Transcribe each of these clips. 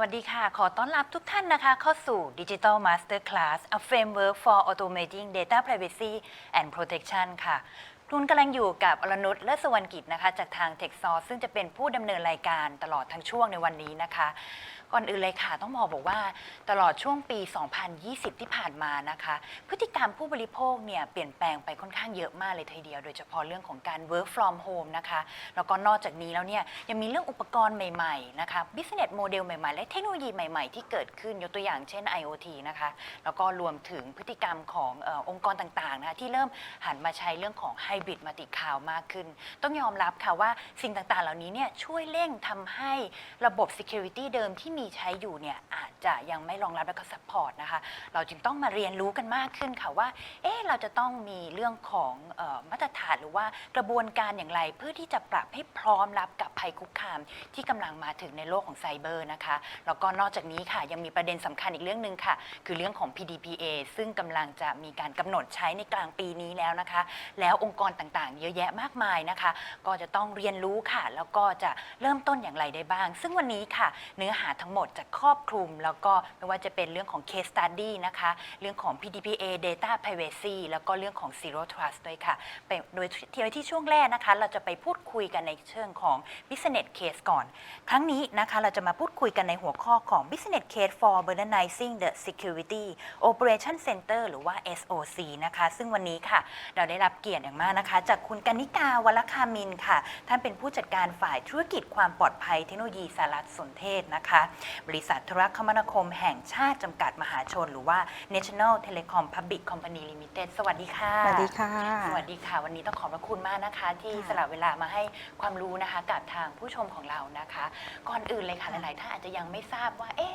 วัสดีค่ะ ขอต้อนรับทุกท่านนะคะ เข้าสู่ Digital Master Class a framework for automating data privacy and protection ค่ะคุณกำลังอยู่กับอรนุชและสวรรณกิจนะคะ จากทาง t e c h s o u r c ซึ่งจะเป็นผู้ดำเนินรายการตลอดทั้งช่วงในวันนี้นะคะ ก่อนอื่นเลยค่ะต้องบอกบอกว่าตลอดช่วงปี 2020 ที่ผ่านมานะคะ พฤติกรรมผู้บริโภคเนี่ยเปลี่ยนแปลงไปค่อนข้างเยอะมากเลยทีเดียว โดยเฉพาะเรื่องของการ work from home นะคะแล้วก็นอกจากนี้แล้วเนี่ยยังมีเรื่องอุปกรณ์ใหม่ๆนะคะ business model ใหม่ๆ และเทคโนโลยีใหม่ๆ ที่เกิดขึ้นยกตัวอย่างเช่น IoT นะคะแล้วก็รวมถึงพฤติกรรมของอองค์กรต่างๆนะคะที่เริ่มหันมาใช้เรื่องของ hybrid multi cloud มากขึ้น ต้องยอมรับค่ะว่าสิ่งต่างๆ เหล่านี้เนี่ยช่วยเร่งทำให้ระบบ security เดิมที่มีใช้อยู่เนี่ยอาจจะยังไม่รองรับและก็ support นะคะ เราจึงต้องมาเรียนรู้กันมากขึ้นค่ะว่าเอ๊ะเราจะต้องมีเรื่องของเออมาตรฐานหรือว่ากระบวนการอย่างไร เพื่อที่จะปรับให้พร้อมรับกับภัยคุกคาม ที่กำลังมาถึงในโลกของไซเบอร์นะคะแล้วก็นอกจากนี้ค่ะยังมีประเด็นสำคัญอีกเรื่องหนึ่งค่ะ คือเรื่องของ PDPA ซึ่งกำลังจะมีการกำหนดใช้ในกลางปีนี้แล้วนะคะ แล้วองค์กรต่างๆ เยอะแยะมากมายนะคะ ก็จะต้องเรียนรู้ค่ะ แล้วก็จะเริ่มต้นอย่างไรได้บ้าง ซึ่งวันนี้ค่ะ เนื้อหาทั้งหมดจะครอบคลุม แล้วก็ไม่ว่าจะเป็นเรื่องของ case study นะคะ เรื่องของ PDPA data privacy แล้วก็เรื่องของ zero trust ด้วยค่ะไปโดยที่ที่ช่วงแรกนะคะ เราจะไปพูดคุยกันในเชิงของ business case ก่อน ครั้งนี้นะคะเราจะมาพูดคุยกันในหัวข้อของ business case for modernizing the security operation center หรือว่า SOC นะคะ ซึ่งวันนี้ค่ะ เราได้รับเกียรติอย่างมากนะคะ จากคุณกนิกาวรคามินค่ะ ท่านเป็นผู้จัดการฝ่ายธุรกิจความปลอดภัยเทคโนโลยีสารสนเทศนะคะบริษัทโทรคมนาคมแห่งชาติจำกัดมหาชน หรือว่า National Telecom Public Company Limited สวัสดีค่ะ สวัสดีค่ะ สวัสดีค่ะ วันนี้ต้องขอบพระคุณมากนะคะ ที่ค่ะสละเวลามาให้ความรู้นะคะกับทางผู้ชมของเรานะคะ ก่อนอื่นเลยค่ะหลายๆท่านอาจจะยังไม่ทราบว่าเอ๊ะ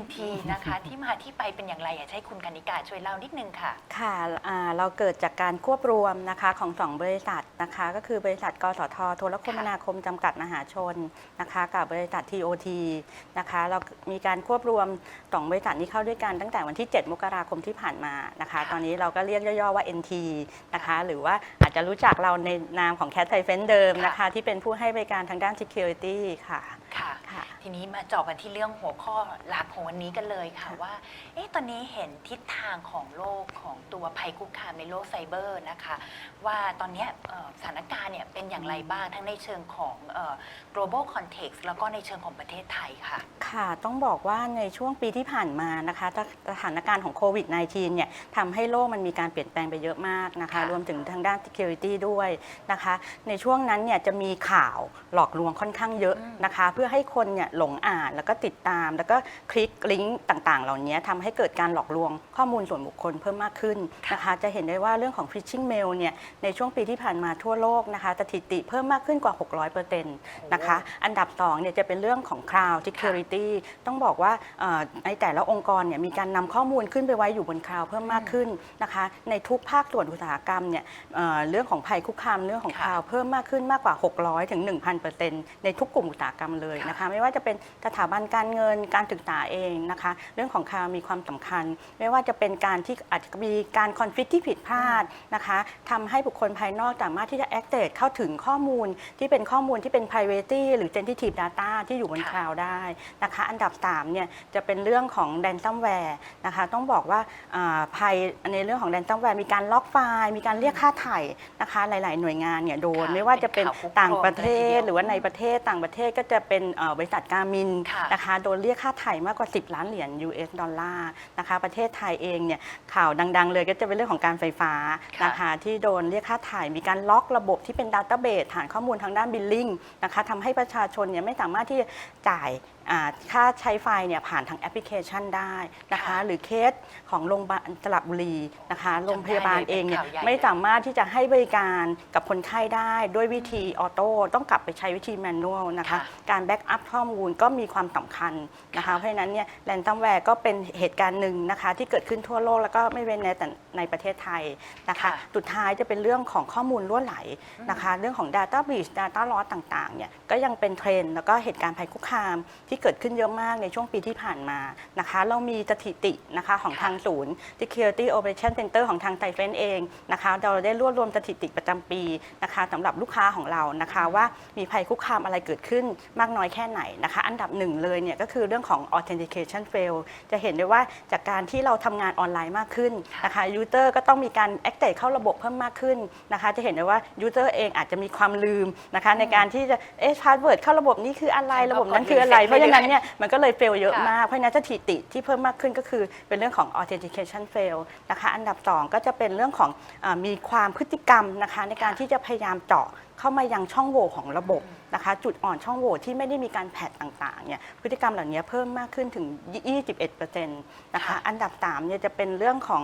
NT นะคะที่มาที่ไปเป็นอย่างไรอยากให้คุณกนิกาช่วยเล่านิดนึงค่ะ ค่ะอ่าเราเกิดจากการควบรวมนะคะของสองบริษัทนะคะก็คือบริษัทกสทโทรคมนาคมจำกัดมหาชนนะคะกับบริษัท TOT นะคะเรามีการควบรวมสองบริษัทนี้เข้าด้วยกันตั้งแต่วันที่ 7 มกราคมที่ผ่านมานะคะ ตอนนี้เราก็เรียกย่อๆว่า NT นะคะหรือว่าอาจจะรู้จักเราในนามของแคทไทเฟนเดิมนะคะ ที่เป็นผู้ให้บริการทางด้าน Security ค่ะ ค่ะ ค่ะ ทีนี้มาเจาะกันที่เรื่องหัวข้อหลักของวันนี้กันเลยค่ะค่ะ ว่า เอ๊ะตอนนี้เห็นทิศทางของโลกของตัวภัยคุกคามในโลกไซเบอร์นะคะ ว่าตอนเนี้ยเอ่อสถานการณ์เนี่ยเป็นอย่างไรบ้างทั้งในเชิงของเอ่อ global context แล้วก็ในเชิงของประเทศไทยค่ะ ค่ะ ต้องบอกว่าในช่วงปีที่ผ่านมานะคะสสถานการณ์ของโควิด -19 เนี่ยทำให้โลกมันมีการเปลี่ยนแปลงไปเยอะมากนะคะ ค่ะรวมถึงทางด้าน security ด้วยนะคะ ในช่วงนั้นเนี่ยจะมีข่าวหลอกลวงค่อนข้างเยอะนะคะ เพื่อื่อให้คนเนี่ยหลงอ่านแล้วก็ติดตาม แล้วก็คลิกลิงก์ต่างๆ เหล่านี้ทำให้เกิดการหลอกลวงข้อมูลส่วนบุคคลเพิ่มมากขึ้นนะคะจะเห็นได้ว่าเรื่องของ phishing mail เนี่ยในช่วงปีที่ผ่านมาทั่วโลกนะคะสถิติเพิ่มมากขึ้นกว่า 600%นะคะอันดับ2เนี่ยจะเป็นเรื่องของ cloud security ต้องบอกว่าอ่อในแต่ละองค์กรเนี่ยมีการนำข้อมูลขึ้นไปไว้อยู่บนคลาวเพิ่มมากขึ้นนะคะในทุกภาคส่วนอุตสาหกรรมเนี่ยเเรื่องของภัยคุกคามเรื่องของค่ะคลาวเพิ่มมากขึ้นมากกว่า 600ถึง1,000%ในทุกกลุ่มอุตสาหกรรมเลยนะคะไม่ว่าจะเป็นสถาบันการเงินการศึกษาเองนะคะ เรื่องของคลาวมีความสำคัญ ไม่ว่าจะเป็นการที่อาจจะมีการคอนฟิที่ผิดพลาดนะคะทำให้บุคคลภายนอกสามารถที่จะ access เข้าถึงข้อมูลที่เป็นข้อมูลที่เป็น privacy หรือ sensitive data ที่อยู่บนค่ะคลาวด์ได้นะคะอันดับ3เนี่ยจะเป็นเรื่องของ ransomware นะคะต้องบอกว่าอ่าภัยในเรื่องของ ransomware มีการล็อกไฟล์มีการเรียกค่าไถ่นะคะหลาย ๆ หน่วยงานเนี่ยโดนค่ะไม่ว่าจะเป็นเป็นข่าวคุกต่างประเทโครมกันเลยทีเดีศยวหรือว่าในประเทศต่างประเทศก็จะเป็นเอ่อบริษัทการมินค่ะนะคะโดนเรียกค่าไถ่มากกว่า 10 ล้านเหรียญ US ดอลลาร์นะคะประเทศไทยเองเนี่ยข่าวดัง ๆ เลยก็จะเป็นเรื่องของการไฟฟ้าค่ะนะคะที่โดนเรียกค่าถ่ายมีการล็อกระบบที่เป็นดัตเตอร์เบสฐานข้อมูลทางด้านบิลลิ่งนะคะทำให้ประชาชนเนี่ยไม่สามารถที่จะจ่ายอ่าค่าใช้ไฟเนี่ยผ่านทางแอปพลิเคชันได้นะคะค่ะหรือเคสของโรงพยาบาลสระบุรีนะคะโรงพยาบาลจำได้เลยเองเนี่ยเป็นข่าวใหญ่ไม่สามารถที่จะให้บริการกับคนไข้ได้ด้วยวิธีออโต้ต้องกลับไปใช้วิธีแมนนวลนะคะค่ะการแบ็กอัพข้อมูลก็มีความสำคัญนะคะค่ะเพราะฉะนั้นเนี่ยแรนซัมแวร์ก็เป็นเหตุการณ์หนึ่งนะคะ ที่เกิดขึ้นทั่วโลกแล้วก็ไม่เว้นในแต่ในประเทศไทยนะคะค่ะสุดท้ายจะเป็นเรื่องของข้อมูลล่วไหลนะคะ เรื่องของ Data Breach Data Loss ต่างๆเนี่ยก็ยังเป็นเทรนด์แล้วก็เหตุการณ์ภัยคุกคามที่เกิดขึ้นเยอะมากในช่วงปีที่ผ่านมานะคะ เรามีสถิตินะคะของค่ะทางศูนย์ Security Operation Center ของทางไทเฟนเองนะคะ เราได้รวบรวมสถิติประจำปีนะคะสำหรับลูกค้าของเรานะคะ ว่ามีภัยคุกคามอะไรเกิดขึ้นมากน้อยแค่ไหนไหนนะคะ อันดับหนึ่งเลยเนี่ยก็คือเรื่องของ authentication fail จะเห็นได้ว่าจากการที่เราทำงานออนไลน์มากขึ้นนะคะ user ก็ต้องมีการ activate เข้าระบบเพิ่มมากขึ้นนะคะ จะเห็นได้ว่า user เองอาจจะมีความลืมนะคะในการที่จะเอ๊ะ password เข้าระบบนี้คืออะไรระบบนั้นคืออะไรเพราะฉะนั้นเนี่ยมันก็เลย fail เยอะมาก เพราะฉะนั้นสถิติที่เพิ่มมากขึ้นก็คือเป็นเรื่องของ authentication fail นะคะ อันดับ 2 ก็จะเป็นเรื่องของอามีความพฤติกรรมนะคะในการที่จะพยายามเจาะ เข้ามายังช่องโหว่ของระบบนะคะ จุดอ่อนช่องโหว่ที่ไม่ได้มีการแพทต่างๆเนี่ยพฤติกรรมเหล่านี้เพิ่มมากขึ้นถึง 21%นะคะอันดับ3เนี่ยจะเป็นเรื่องของ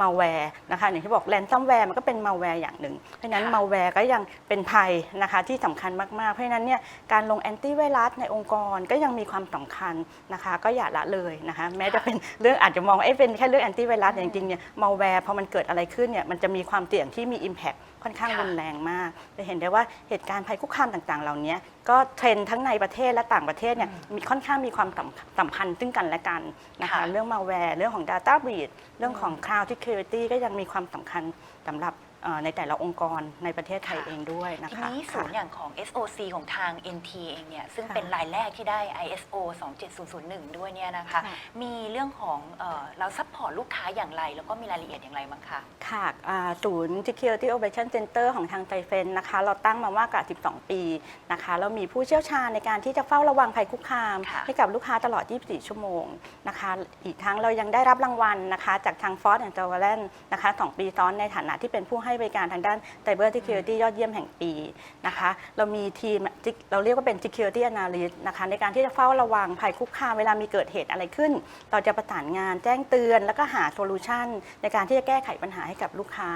มาแวร์นะคะอย่างที่บอกแ a นซัมแวร์มันก็เป็นมาแวร์อย่างหนึ่ง เพราะฉะนั้นค่ะมาแวร์ก็ยังเป็นภัยนะคะที่สำคัญมากๆ เพราะฉะนั้นเนี่ยการลงแอนตี้ไวรัสในองค์กรก็ยังมีความสำคัญนะคะก็อย่าละเลยนะคะแม้จะเป็นเรื่องอาจจะมองว่าเอ๊ะเป็นแค่เรื่องแอนตี้ไวรัสแต่จริงๆเนี่ยมาแวร์พอมันเกิดอะไรขึ้นเนี่ยมันจะมีความเสี่ยงที่มี Impact ค่อนข้างค่ะรุนแรงมากจะเห็นได้ว่าเหตุการณ์ภัยคุกคามต่างๆ เหล่านี้ก็เทรนด์ทั้งในประเทศและต่างประเทศเนี่ยมีค่อนข้างมีความสัมสัมพันธ์ซึ่งกันและกันนะคะค่ะเรื่องมาแวร์เรื่องของ Data Breach เรื่องของ Cloud Security ก็ยังมีความสำคัญสำหรับ เอ่อในแต่ละองค์กรในประเทศไทยค่ะ เองด้วยนะทีคะนี้ศูนย์ค่ะอย่างของ SOC ของทาง NT เองเนี่ยซึ่งค่ะเป็นรายแรกที่ได้ ISO 27001 ด้วยเนี่ยนะคะ ค่ะ มีเรื่องของเอ่อเราซัพพอร์ตลูกค้าอย่างไร แล้วก็มีรายละเอียดอย่างไรบ้างคะ ค่ะอ่าศูนย์ Security Operation Center ของทางไทเฟนนะคะ เราตั้งมามากกว่า 12 ปีนะคะเรามีผู้เชี่ยวชาญในการที่จะเฝ้าระวังภัยคุกคาม ค่ะ ให้กับลูกค้าตลอด 24 ชั่วโมงนะคะ อีกทั้งเรายังได้รับรางวัลนะคะ จากทาง Ford and j o v a l a n นะคะ 2 ปีซ้อนในฐานะที่เป็นผู้ให้บริการทางด้าน Cyber Security ยอดเยี่ยมแห่งปีนะคะ เรามีทีมเราเรียกว่าเป็น Security Analyst นะคะในการที่จะเฝ้าระวังภัยคุกคามเวลามีเกิดเหตุอะไรขึ้น เราจะประสานงานแจ้งเตือน แล้วก็หาโซลูชันในการที่จะแก้ไขปัญหาให้กับลูกค้า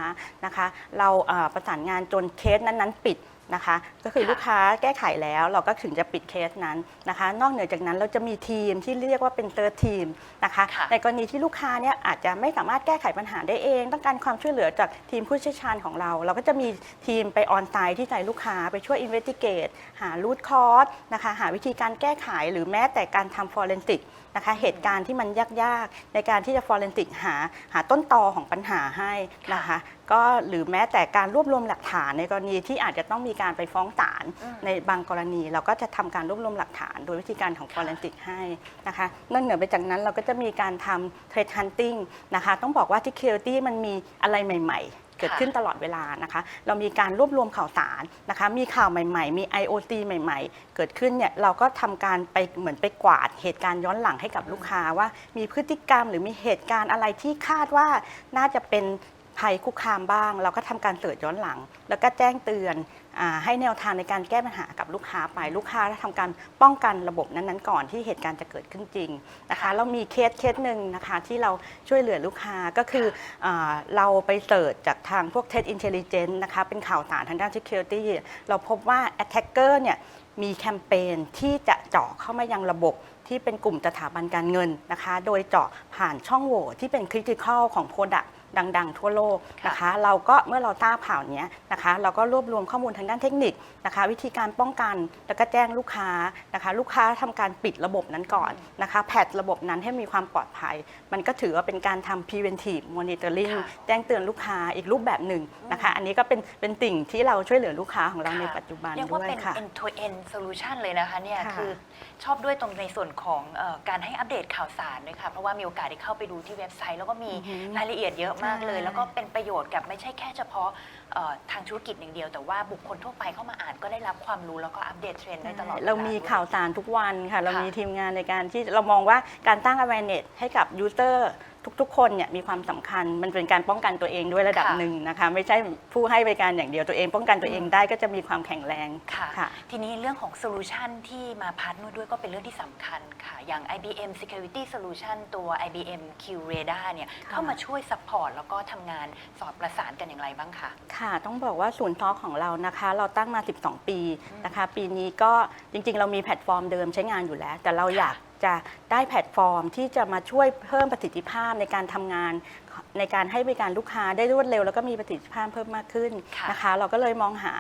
นะคะ เราประสานงานจนเคสนั้นๆ ปิด นะคะ ก็คือค่ะ ลูกค้าแก้ไขแล้วเราก็ถึงจะปิดเคสนั้นนะคะ นอกเหนือจากนั้นเราจะมีทีมที่เรียกว่าเป็นเตอร์ทีมนะคะ ค่ะในกรณีที่ลูกค้าเนี่ยอาจจะไม่สามารถแก้ไขปัญหาได้เอง ต้องการความช่วยเหลือจากทีมผู้เชี่ยวชาญของเรา เราก็จะมีทีมไปออนไซต์ที่ใจลูกค้าไปช่วยอินเวสติเกตหารูทคอร์สนะคะ หาวิธีการแก้ไขหรือแม้แต่การทำฟอร์เรนติกนะคะ เหตุการณ์ที่มันยากๆ ในการที่จะฟอร์เรนติกหาหาต้นตอของปัญหาให้นะคะก็หรือแม้แต่การรวบรวมหลักฐานในกรณีที่อาจจะต้องมีการไปฟ้องศาลอืมในบางกรณี เราก็จะทำการรวบรวมหลักฐาน โดยวิธีการของฟอร์เรนติกให้นะคะนอกเหนือไปจากนั้นเราก็จะมีการทำเทรดฮันติ n งนะคะต้องบอกว่าที่ Security มันมีอะไรใหม่ ๆเกิดขึ้นตลอดเวลานะคะ เรามีการรวบรวมข่าวสารนะคะ มีข่าวใหม่ๆ มี IoT ใหม่ๆ เกิดขึ้นเนี่ยเราก็ทำการไปเหมือนไปกวาดเหตุการณ์ย้อนหลังให้กับลูกค้าว่า มีพฤติกรรมหรือมีเหตุการณ์อะไรที่คาดว่าน่าจะเป็น ภัยคุกคามบ้าง เราก็ทำการเสิร์ชย้อนหลัง แล้วก็แจ้งเตือนอให้แนวทางในการแก้ปัญหากับลูกค้าไปลูกค้าทำการป้องกันระบบนั้นๆ ก่อนที่เหตุการณ์จะเกิดขึ้นจริงนะคะเรามีเคสเคสหนึ่งนะคะที่เราช่วยเหลือลูกค้าก็คืออเราไปเสิร์ชจากทางพวก Test Intelligence นะคะเป็นข่าวสารทางด้าน Security เราพบว่า Attacker เนี่ยมีแคมเปญที่จะเจาะเข้ามายังระบบที่เป็นกลุ่มสถาบันการเงินนะคะ โดยเจาะผ่านช่องโหว่ที่เป็น Critical ของ Product ดั ง ๆ ทั่วโลกนะคะ เราก็เมื่อเราทราบข่าวเนี้ยนะคะ เราก็รวบรวมข้อมูลทางด้านเทคนิคนะคะ วิธีการป้องกันแล้วก็แจ้งลูกค้านะคะ ลูกค้าทำการปิดระบบนั้นก่อนนะคะ แพทระบบนั้นให้มีความปลอดภัย มันก็ถือว่าเป็นการทำ preventive monitoring ค่ะแจ้งเตือนลูกค้าอีกรูปแบบหนึ่งนะคะ อันนี้ก็เป็นเป็นสิ่งที่เราช่วยเหลือลูกค้าของเราในปัจจุบันเรียกด้ว่าวยเป็นค่ะ end to end solution เลยนะคะเนี่ยค่ะคือชอบด้วยตรงในส่วนของเออการให้อัปเดตข่าวสารด้วยค่ะเพราะว่ามีโอกาสได้เข้าไปดูที่เว็บไซต์ แล้วก็มีอือหือรายละเอียดเยอะมากเลยใช่แล้วก็เป็นประโยชน์กับไม่ใช่แค่เฉพาะเอ่อทางธุรกิจอย่างเดียว แต่ว่าบุคคลทั่วไปเข้ามาอ่านก็ได้รับความรู้แล้วก็อัปเดตเทรนด์ได้ตลอดวล เรามีด้วยข่าวสารทุกวันค่ะ เราค่ะมีทีมงานในการที่เรามองว่าการตั้ง awareness ให้กับ user ทุกๆ คนเนี่ยมีความสำคัญมันเป็นการป้องกันตัวเองด้วยระดับค่ะหนึ่งนะคะไม่ใช่ผู้ให้บริการอย่างเดียวตัวเองป้องกันตัวเองได้ก็จะมีความแข็งแรงค่ะค่ะทีนี้เรื่องของโซลูชันที่มาพาร์ทนด้วยก็เป็นเรื่องที่สำคัญค่ะ อย่าง IBM Security Solution ตัว IBM Q Radar เนี่ยค่ะเข้ามาช่วยซัพพอร์ตแล้วก็ทำงานสอดประสานกันอย่างไรบ้างคะค่ะ ต้องบอกว่าศูนย์ทอล์กของเรานะคะ เราตั้งมา 12 ปีนะคะ ปีนี้ก็จริงๆ เรามีแพลตฟอร์มเดิมใช้งานอยู่แล้ว แต่เราอยาก จะได้แพลตฟอร์มที่จะมาช่วยเพิ่มประสิทธิภาพในการทำงาน ในการให้บริการลูกค้าได้รวดเร็ว แล้วก็มีประสิทธิภาพเพิ่มมากขึ้นค่ะนะคะ เราก็เลยมองหา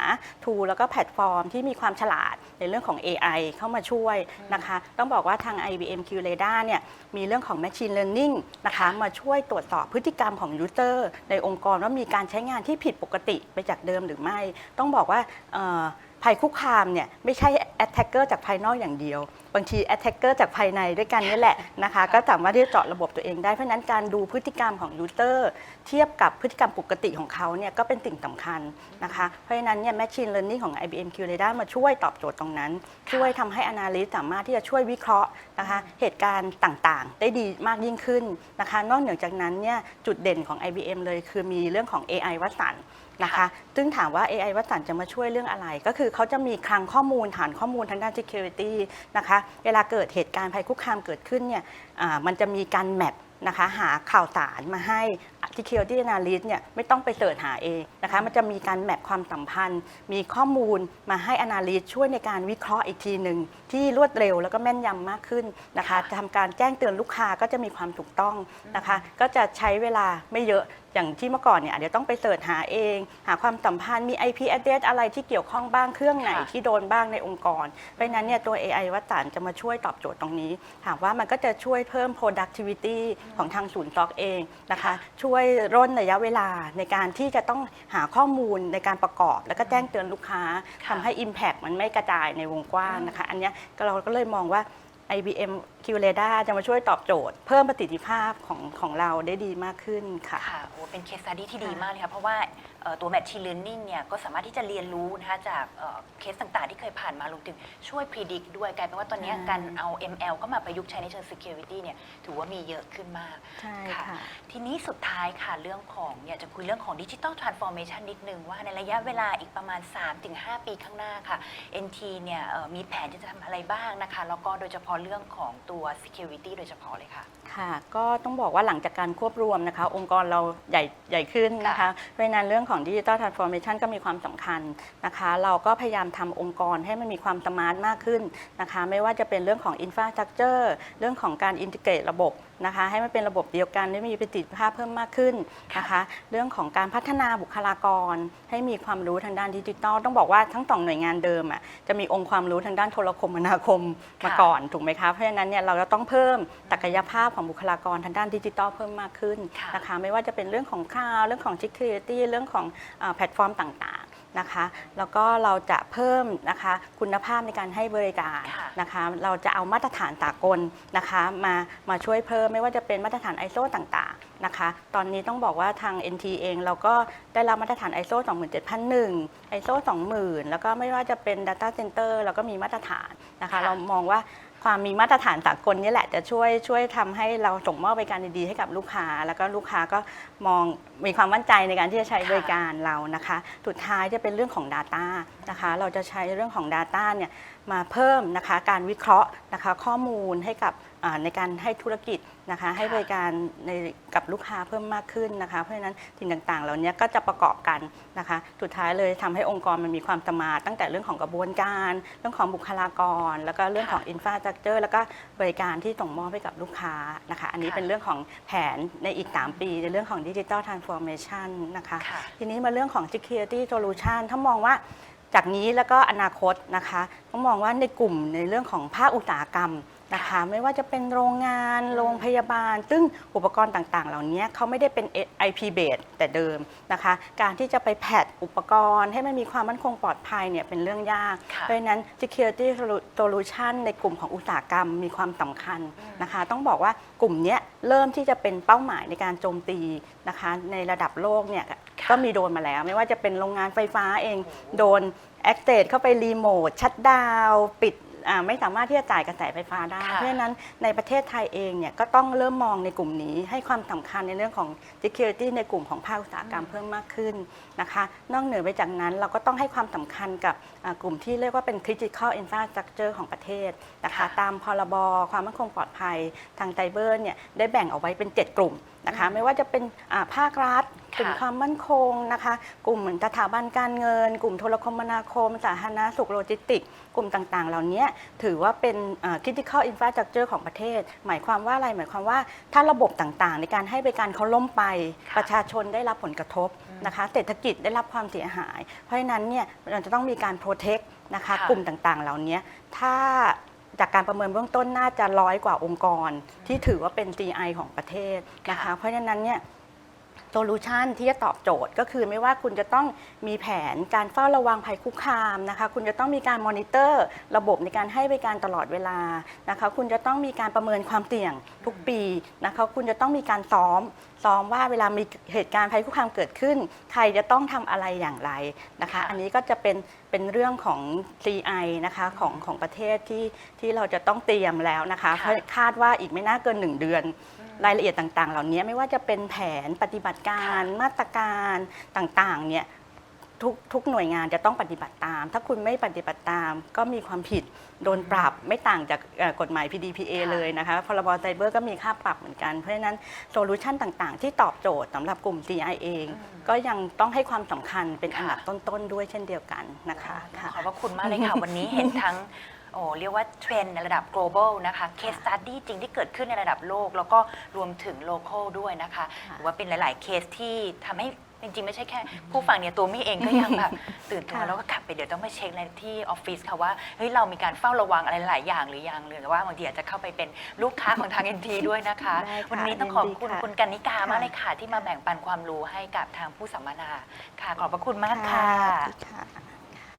ทูแล้วก็แพลตฟอร์มที่มีความฉลาดในเรื่องของ AI เข้ามาช่วยนะคะ ต้องบอกว่าทาง IBM Q Radar เนี่ยมีเรื่องของ Machine Learning นะคะมาช่วยตรวจสอบพฤติกรรมของ User ในองค์กรว่ามีการใช้งานที่ผิดปกติไปจากเดิมหรือไม่ ต้องบอกว่าเอ่อภัยคุกคามเนี่ยไม่ใช่ attacker จากภายนอกอย่างเดียว บางที attacker จากภายในด้วยกันนี่แหละนะคะ ก็สามารถที่จะเจาะระบบตัวเองได้ เพราะฉะนั้นการดูพฤติกรรมของ user เทียบกับพฤติกรรมปกติของเขาเนี่ยก็เป็นสิ่งสำคัญนะคะ เพราะฉะนั้นเนี่ย machine learning ของ IBM Q Radar มาช่วยตอบโจทย์ตรงนั้น ช่วยทำให้ analyst สามารถที่จะช่วยวิเคราะห์นะคะ เหตุการณ์ต่างๆ ได้ดีมากยิ่งขึ้นนะคะ นอกเหนือจากนั้นเนี่ยจุดเด่นของ IBM เลยคือมีเรื่องของ AI วัดสัน นะคะ ซึ่งถามว่า AI วัดสันจะมาช่วยเรื่องอะไร ก็คือเขาจะมีคลังข้อมูลฐานข้อมูลทางด้าน security นะคะ เวลาเกิดเหตุการณ์ภัยคุกคามเกิดขึ้นเนี่ยอ่ามันจะมีการแมปนะคะหาข่าวสารมาให้ security analyst เนี่ยไม่ต้องไปเสิร์ชหาเองนะคะ มันจะมีการแมปความสัมพันธ์ มีข้อมูลมาให้ analyst ช่วยในการวิเคราะห์อีกทีหนึ่งที่รวดเร็วแล้วก็แม่นยำมากขึ้นนะคะจะทำการแจ้งเตือนลูกค้าก็จะมีความถูกต้องนะคะ ก็จะใช้เวลาไม่เยอะ อย่างที่เมื่อก่อนเนี่ยอาจจะต้องไปเสิร์ชหาเอง หาความสัมพันธ์มี IP address อะไรที่เกี่ยวข้องบ้างเครื่องไหนค่ะที่โดนบ้างในองค์กร เพราะฉะนั้นเนี่ยตัว AI วัตสันจะมาช่วยตอบโจทย์ตรงนี้ ถามว่ามันก็จะช่วยเพิ่ม productivity ของทางศูนย์ซอกเองนะคะ ช่วยร่นระยะเวลาในการที่จะต้องหาข้อมูลในการประกอบ แล้วก็แจ้งเตือนลูกค้าค่ะทำให้ Impact มันไม่กระจายในวงกว้างนะคะ อันเนี้ยก็เราก็เลยมองว่า IBM Q Radar จะมาช่วยตอบโจทย์ เพิ่มประสิทธิภาพของของเราได้ดีมากขึ้นค่ะ ค่ะโอ้เป็นเคส s ต u d ดี้ที่ดีค่ะมากเลยค่ะเพราะว่า เอ่อตัว Machine Learning เนี่ยก็สามารถที่จะเรียนรู้นะคะจากเอ่อเคสต่างๆ ที่เคยผ่านมารวมถึงช่วย predict ด้วยกลายเป็นว่าตอนเนี้ยใช่การเอา ML ก็มาประยุกต์ใช้ในเชิง security เนี่ยถือว่ามีเยอะขึ้นมาก ใช่ค่ะค่ะ ทีนี้สุดท้ายค่ะเรื่องของอยากจะคุยเรื่องของดิจิ t a ลทรานส์ฟอร์เมชันนิดนึงว่าในระยะเวลาอีกประมาณ 3-5 ปีข้างหน้าค่ะ NT เนี่ยเอ่อมีแผนที่จะทำอะไรบ้างนะคะ แล้วก็โดยเฉพาะเรื่องของตัว security โดยเฉพาะเลยค่ะค่ะ ก็ต้องบอกว่าหลังจากการควบรวมนะคะ องค์กรเราใหญ่ใหญ่ขึ้นนะคะค่ะเพราะฉะนั้นเรื่องของดิจิ t a ลทรานส์ฟอร์เมชันก็มีความสำคัญนะคะ เราก็พยายามทำองค์กรให้มันมีความสมาร์ทมากขึ้นนะคะ ไม่ว่าจะเป็นเรื่องของอินฟราสตรักเจอร์เรื่องของการอินทิเกรตระบบนะคะ ให้มันเป็นระบบเดียวกันได้มีประสิทธิภาพเพิ่มมากขึ้นนะคะ เรื่องของการพัฒนาบุคลากร ให้มีความรู้ทางด้านดิจิทัลต้องบอกว่าทั้งสองหน่วยงานเดิมอะจะมีองค์ความรู้ทางด้านโทรคมนาคมมาค่ะก่อนถูกไหมคะเพราะฉะนั้นเนี่ยเราจะต้องเพิ่มศักยภาพของบุคลากรทางด้านดิจิทัลเพิ่มมากขึ้นค่ะนะคะไม่ว่าจะเป็นเรื่องของคลาวด์เรื่องของ security เรื่องของอ่าแพลตฟอร์มต่างๆนะคะแล้วก็เราจะเพิ่มนะคะคุณภาพในการให้บริการค่ะนะคะเราจะเอามาตรฐานสากลนะคะมามาช่วยเพิ่มไม่ว่าจะเป็นมาตรฐาน ISO ต่างๆนะคะตอนนี้ต้องบอกว่าทาง NT เองเราก็ได้รับมาตรฐาน ISO 27001 ISO 20,000 แล้วก็ไม่ว่าจะเป็น Data Center เราก็มีมาตรฐานนะคะค่ะเรามองว่า ความมีมาตรฐานสากลนี่แหละจะช่วยช่วยทำให้เราส่งมอบบริการดีๆให้กับลูกค้า แล้วก็ลูกค้าก็มองมีความมั่นใจในการที่จะใช้บริการเรานะคะ สุดท้ายจะเป็นเรื่องของ Data นะคะ เราจะใช้เรื่องของ Data เนี่ยมาเพิ่มนะคะการวิเคราะห์นะคะข้อมูลให้กับในการให้ธุรกิจนะคะให้บริการในกับลูกค้าเพิ่มมากขึ้นนะคะ เพราะฉะนั้นสิ่งต่างๆ เหล่านี้ก็จะประกอบกันนะคะ สุดท้ายเลยทำให้องค์กรมันมีความสมาร์ทตั้งแต่เรื่องของกระบวนการ เรื่องของบุคลากร แล้วก็เรื่องของอินฟราสตรักเจอร์แล้วก็บริการที่ส่งมอบให้กับลูกค้านะคะ อันนี้ค่ะเป็นเรื่องของแผนในอีก 3 ปี ในเรื่องของดิจิทัลทรานส์ฟอร์เมชันนะคะค่ะทีนี้มาเรื่องของ security solution ถ้ามองว่าจากนี้แล้วก็อนาคตนะคะต้องมองว่าในกลุ่มในเรื่องของภาคอุตสาหกรรม นะคะ ไม่ว่าจะเป็นโรงงาน โรงพยาบาล ซึ่งอุปกรณ์ต่างๆ เหล่านี้เขาไม่ได้เป็น IP base แต่เดิมนะคะ การที่จะไปแพทอุปกรณ์ให้มันมีความมั่นคงปลอดภัยเนี่ยเป็นเรื่องยากค่ะเพราะฉะนั้น security solution ในกลุ่มของอุตสาหกรรมมีความสำคัญนะคะ ต้องบอกว่ากลุ่มเนี้ยเริ่มที่จะเป็นเป้าหมายในการโจมตีนะคะ ในระดับโลกเนี่ยก็มีโดนมาแล้ว ไม่ว่าจะเป็นโรงงานไฟฟ้าเองโดน Access เข้าไปรีโมทชัดดาวปิด อ่าไม่สามารถที่จะจ่ายกระแสไฟฟ้าได้ ค่ะ เพราะฉะนั้นในประเทศไทยเองเนี่ยก็ต้องเริ่มมองในกลุ่มนี้ให้ความสำคัญในเรื่องของ security ในกลุ่มของภาคอุตสาหกรรมเพิ่มมากขึ้นนะคะ นอกเหนือไปจากนั้นเราก็ต้องให้ความสำคัญกับอ่ากลุ่มที่เรียกว่าเป็น critical infrastructure ของประเทศนะคะ ค่ะ ตามพรบความมั่นคงปลอดภัยทางไซเบอร์เนี่ยได้แบ่งเอาไว้เป็น 7 กลุ่มนะคะ ไม่ว่าจะเป็นอ่าภาครัฐ กลุ่มความมั่นคงนะคะ กลุ่มเหมือนสถาบันการเงิน กลุ่มโทรคมนาคม สาธารณสุขโลจิสติกส์กลุ่มต่างๆ เหล่านี้ถือว่าเป็นอ่า critical infrastructure ของประเทศ หมายความว่าอะไรหมายความว่าถ้าระบบต่างๆ ในการให้บริการเขาล่มไปค่ะประชาชนได้รับผลกระทบนะคะ เศรษฐกิจได้รับความเสียหาย เพราะฉะนั้นเนี่ยเราจะต้องมีการ protect นะคะค่ะกลุ่มต่างๆ เหล่านี้ถ้าจากการประเมินเบื้องต้นน่าจะร้อยกว่าองค์กร ที่ถือว่าเป็น CI ของประเทศนะคะ เพราะฉะนั้นเนี่ย โซลูชันที่จะตอบโจทย์ก็คือไม่ว่าคุณจะต้องมีแผนการเฝ้าระวังภัยคุกคามนะคะคุณจะต้องมีการมอนิเตอร์ระบบในการให้บริการตลอดเวลานะคะคุณจะต้องมีการประเมินความเสี่ยงทุกปีนะคะคุณจะต้องมีการซ้อมซ้อมว่าเวลามีเหตุการณ์ภัยคุกคามเกิดขึ้น ใครจะต้องทำอะไรอย่างไรนะคะค่ะอันนี้ก็จะเป็นเป็นเรื่องของ CI นะคะของของประเทศที่ที่เราจะต้องเตรียมแล้วนะคะค่ะเพราะคาดว่าอีกไม่น่าเกิน 1 เดือน รายละเอียดต่างๆ เหล่านี้ไม่ว่าจะเป็นแผนปฏิบัติการมาตรการต่างๆเนี่ยทุกทุกหน่วยงานจะต้องปฏิบัติตาม ถ้าคุณไม่ปฏิบัติตามก็มีความผิดโดนปรับไม่ต่างจากเอ่อกฎหมาย PDPA ค่ะเลยนะคะพรบไซเบอร์ก็มีค่าปรับเหมือนกัน เพราะฉะนั้นโซลูชันต่างๆ ที่ตอบโจทย์สำหรับกลุ่ม CI เอง ก็ยังต้องให้ความสำคัญเป็นอันดับต้น ๆ ด้วยเช่นเดียวกันนะคะค่ะขอบพระคุณมากเลยค่ะ วันนี้เห็นทั้ง โอ้เรียกว่าเทรนด์ในระดับ global นะคะ case study จริงที่เกิดขึ้นในระดับโลก แล้วก็รวมถึง local ด้วยนะคะหรือว่าเป็นหลาย ๆ เคสที่ทำให้จริง ๆ ไม่ใช่แค่ ผู้ฟังเนี่ยตัวมี่เองก็ยังแบบ ตื่นตัวค่ะแล้วก็กลับไปเดี๋ยวต้องไปเช็คในที่ออฟฟิศค่ะว่าเฮ้ยเรามีการเฝ้าระวังอะไรหลายอย่างหรือยังหรือว่าบางทีอาจจะเข้าไปเป็นลูกค้าของทาง NT ด้วยนะคะ ได้ค่ะวันนี้ต้องขอบคุณยินดีค่ะ คุณกันนิกามากค่ะเลยค่ะที่มาแบ่งปันความรู้ให้กับทางผู้สัมมนาค่ะ ขอบพระคุณมากค่ะค่ะ